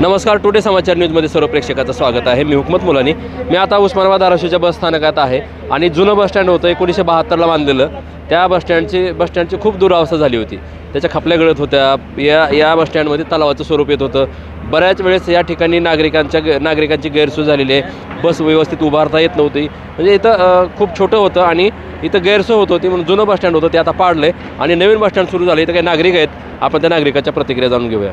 नमस्कार टुडे समाचार न्यूजमध्ये सर्व प्रेक्षकाचं स्वागत आहे. मी हुकमत मुलानी. मी आता उस्मानाबाद धाराशिवच्या बस स्थानकात आहे आणि जुनं बसस्टँड होतं एकोणीसशे बहात्तरला बांधलेलं. त्या बस स्टँडची बस स्टँडची खूप दुरावस्था झाली होती. त्याच्या खपल्या गळत होत्या. या या बस स्टँडमध्ये तलावाचं स्वरूप येत होतं. बऱ्याच वेळेस या ठिकाणी नागरिकांच्या ग- नागरिकांची गैरसोय झालेली आहे. बस व्यवस्थित उभारता येत नव्हती. म्हणजे इथं खूप छोटं होतं आणि इथं गैरसोय होत होती म्हणून जुनं बसस्टँड होतं ते आता पाडलं आहे आणि नवीन बसस्टँड सुरू झालं. इथं काही नागरिक आहेत. आपण त्या नागरिकाच्या प्रतिक्रिया जाणून घेऊया.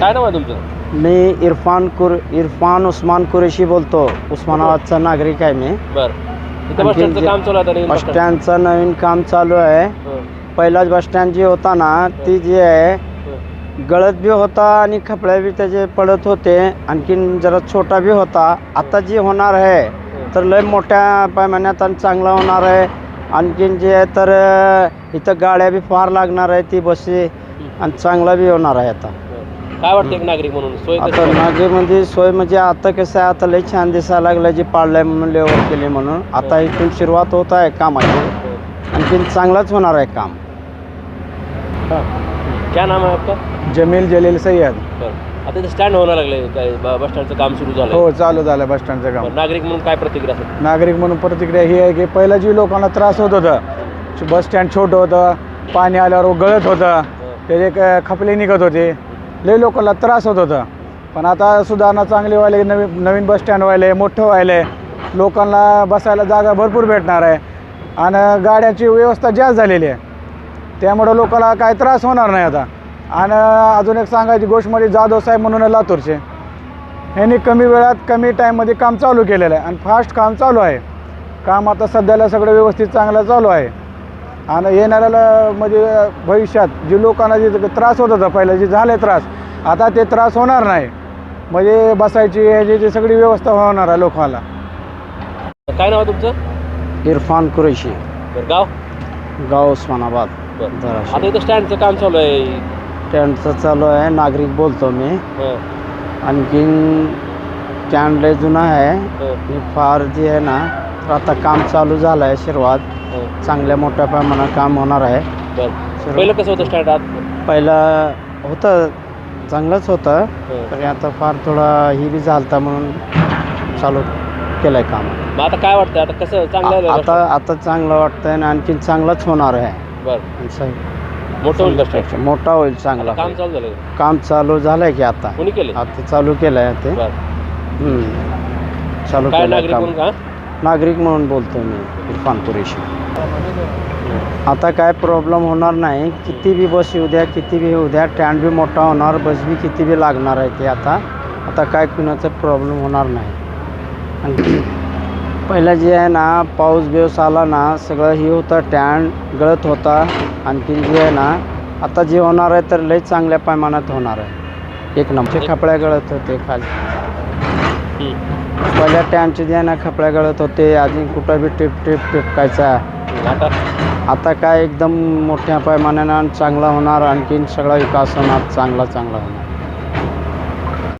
काय नाव आहे तुमचं? मी इरफान कुर इरफान उस्मान कुरेशी बोलतो. उस्मानाबादचा नागरिक आहे मी. बरं. इथं बस स्टँडचं काम चालू आहे आता नवीन बस बस स्टँड. स्टँडचं नवीन काम चालू आहे. हं, पहिलाच बस स्टँड जी होता ना ती जी आहे हं. गळत बी होता आणि खपड्या बी त्याचे पडत होते. आणखीन जरा छोटा बी होता. आता जी होणार आहे तर लय मोठ्या पैमान्यात आणि चांगला होणार आहे. आणखीन जे आहे तर इथं गाड्या बी फार लागणार आहे ती बसे आणि चांगला बी होणार आहे आता. काय वाटतं एक नागरिक म्हणून? सोय कशी आता वाटते? मागे म्हणजे सोय म्हणजे आता कसं आहे आता लई छान दिसायला लागलं जी पाडलंय म्हणून लेवर केली म्हणून. आता इथून सुरुवात होत आहे कामाची. हं. आणखीन चांगलंच होणार आहे काम. क्या नाम आहे आपका? जमील जलील सय्यद. बरं आता स्टँड होणार लागले काय ब- बस स्टँडचं काम सुरू झालं हो चालू झालं बस स्टँडचं काम. नागरिक म्हणून काय प्रतिक्रिया असेल नागरिक म्हणून प्रतिक्रिया ही आहे की पहिलं जी लोकांना त्रास होत होतं. बस स्टँड छोटं होतं पाणी आल्यावर गळत होतं. त्याचे क- खपले निघत होते. लई लोकांना त्रास होत होता. पण आता सुधारणा चांगली व्हायला नवीन नवीन बस स्टँड व्हायले मोठं व्हायले लोकांना बसायला जागा भरपूर भेटणार आहे. आणि गाड्याची व्यवस्था जास्त झालेली आहे. त्यामुळं लोकांना काय त्रास होणार नाही आता. आणि अजून एक सांगायची गोष्ट म्हणजे जाधव साहेब म्हणून आहे लातूरचे. ह्यांनी कमी वेळात कमी टाईममध्ये काम चालू केलेलं आहे. आणि फास्ट काम चालू आहे. काम आता सध्याला सगळं व्यवस्थित चांगलं चालू आहे. आणि येणाऱ्याला म्हणजे भविष्यात जे लोकांना जे त्रास होत होता पहिलं जे झाले त्रास आता ते त्रास होणार नाही. म्हणजे बसायची ह्याची जी सगळी व्यवस्था होणार आहे लोकांना. काय नाव आहे तुमचं? इरफान कुरेशी. बरं गाव? गाव उस्मानाबाद. बरं. धाराशिव. आता इथं स्टँडचं काम चालू आहे. स्टँडचं चालू आहे नागरिक बोलतो मी. आणखीन स्टँड लय जुना आहे. हं, फार जे आहे ना आता काम चालू झालं आहे सुरुवात. चांगल्या मोठ्या प्रमाणात काम होणार आहे. पहिलं कसं होतं स्टँड पहिलं होतं चांगलंच होतं. पण आता फार थोडा ही बी झालता म्हणून चालू केलंय काम. आता काय वाटतं आता कसं चांगलं आता आता चांगलं वाटतंय आणि आणखीन चांगलंच होणार आहे. बरं. मोठं होईल मोठा चांगला काम होईल. चालू झालं का? काम चालू झालंय की आता. कोणी केले आता चालू केलंय ते. बरं. हम्म. चालू काय केलंय नागरिक काम म्हणून का? नागरिक म्हणून बोलतो मी इरफान कुरेशी. आता काय प्रॉब्लेम होणार नाही. किती बी बस येऊ द्या किती बी येऊ द्या स्टँड बी मोठा होणार बस बी किती बी लागणार आहे ते आता. आता काय कुणाचा प्रॉब्लेम होणार नाही. आणखी पहिलं जे आहे ना पाऊस बिऊस आला ना सगळं हे होतं स्टँड गळत होता. आणखीन जे आहे ना आता जे होणार आहे तर लई चांगल्या प्रमाणात होणार आहे. एक नंबर. खपड्या गळत होते खाली. पहिल्या टॅनचे जे आहे ना खपड्या गळत होते अजून कुठं बी टिप टिप टिपकायचा आता? आता काय एकदम मोठ्या आणि चांगला होणार आणखीन सगळा विकास होणार चांगला चांगला होणार.